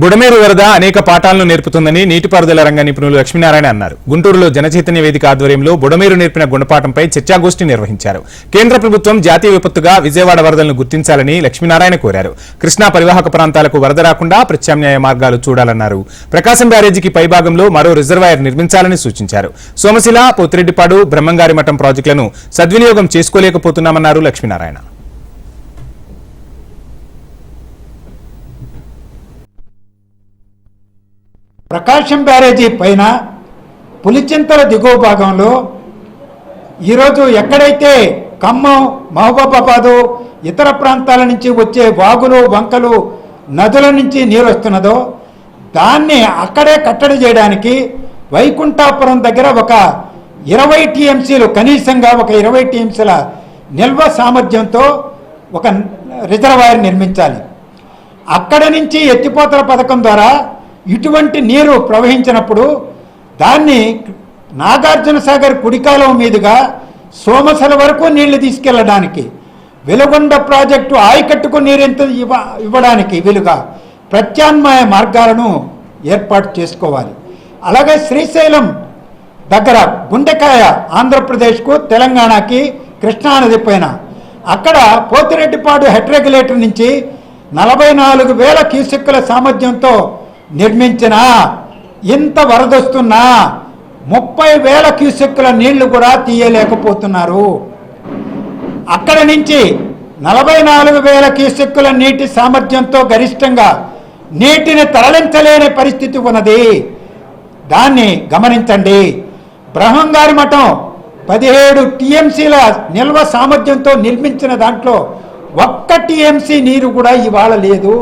బుడమేరు వరద అనేక పాఠాలను నేర్పుతుందని నీటిపారుదల రంగ నిపుణులు లక్ష్మీనారాయణ అన్నారు. గుంటూరులో జనచైతన్య వేదిక ఆధ్వర్యంలో బుడమేరు నేర్పిన గుణపాఠంపై చర్చాగోష్ఠి నిర్వహించారు. కేంద్ర ప్రభుత్వం జాతీయ విపత్తుగా విజయవాడ వరదలను గుర్తించాలని లక్ష్మీనారాయణ కోరారు. కృష్ణా పరివాహక ప్రాంతాలకు వరద రాకుండా ప్రత్యామ్నాయ మార్గాలు చూడాలన్నారు. ప్రకాశం బ్యారేజీకి పైభాగంలో మరో రిజర్వాయర్ నిర్మించాలని సూచించారు. సోమశిల పోతిరెడ్డిపాడు బ్రహ్మంగారి మఠం ప్రాజెక్టులను సద్వినియోగం చేసుకోలేకపోతున్నామన్నారు లక్ష్మీనారాయణ. ప్రకాశం బ్యారేజీ పైన పులిచింతల దిగువ భాగంలో ఈరోజు ఎక్కడైతే ఖమ్మం మహబూబాబాదు ఇతర ప్రాంతాల నుంచి వచ్చే వాగులు వంకలు నదుల నుంచి నీరు వస్తున్నదో దాన్ని అక్కడే కట్టడి చేయడానికి వైకుంఠాపురం దగ్గర ఒక ఇరవై టీఎంసీలు కనీసంగా ఒక ఇరవై టీఎంసీల నిల్వ సామర్థ్యంతో ఒక రిజర్వాయర్ నిర్మించాలి. అక్కడ నుంచి ఎత్తిపోతల పథకం ద్వారా ఇటువంటి నీరు ప్రవహించినప్పుడు దాన్ని నాగార్జున సాగర్ కుడికాలం మీదుగా సోమసల వరకు నీళ్ళు తీసుకెళ్ళడానికి వెలుగొండ ప్రాజెక్టు ఆయకట్టుకు నీరెంత ఇవ్వ ఇవ్వడానికి వీలుగా ప్రత్యామ్నాయ మార్గాలను ఏర్పాటు చేసుకోవాలి. అలాగే శ్రీశైలం దగ్గర గుండెకాయ ఆంధ్రప్రదేశ్కు తెలంగాణకి కృష్ణానది పైన. అక్కడ పోతిరెడ్డిపాడు హెడ్ రెగ్యులేటర్ నుంచి నలభై నాలుగు వేల క్యూసెక్కుల సామర్థ్యంతో నిర్మించిన ఇంత వరదొస్తున్నా ముప్పై వేల క్యూసెక్కుల నీళ్ళు కూడా తీయలేకపోతున్నారు. అక్కడ నుంచి నలభై నాలుగు వేల క్యూసెక్కుల నీటి సామర్థ్యంతో గరిష్టంగా నీటిని తరలించలేని పరిస్థితి ఉన్నది. దాన్ని గమనించండి. బ్రహ్మంగారి మఠం పదిహేడు టీఎంసీల నిల్వ సామర్థ్యంతో నిర్మించిన దాంట్లో ఒక్క టీఎంసీ నీరు కూడా ఇవాళ లేదు.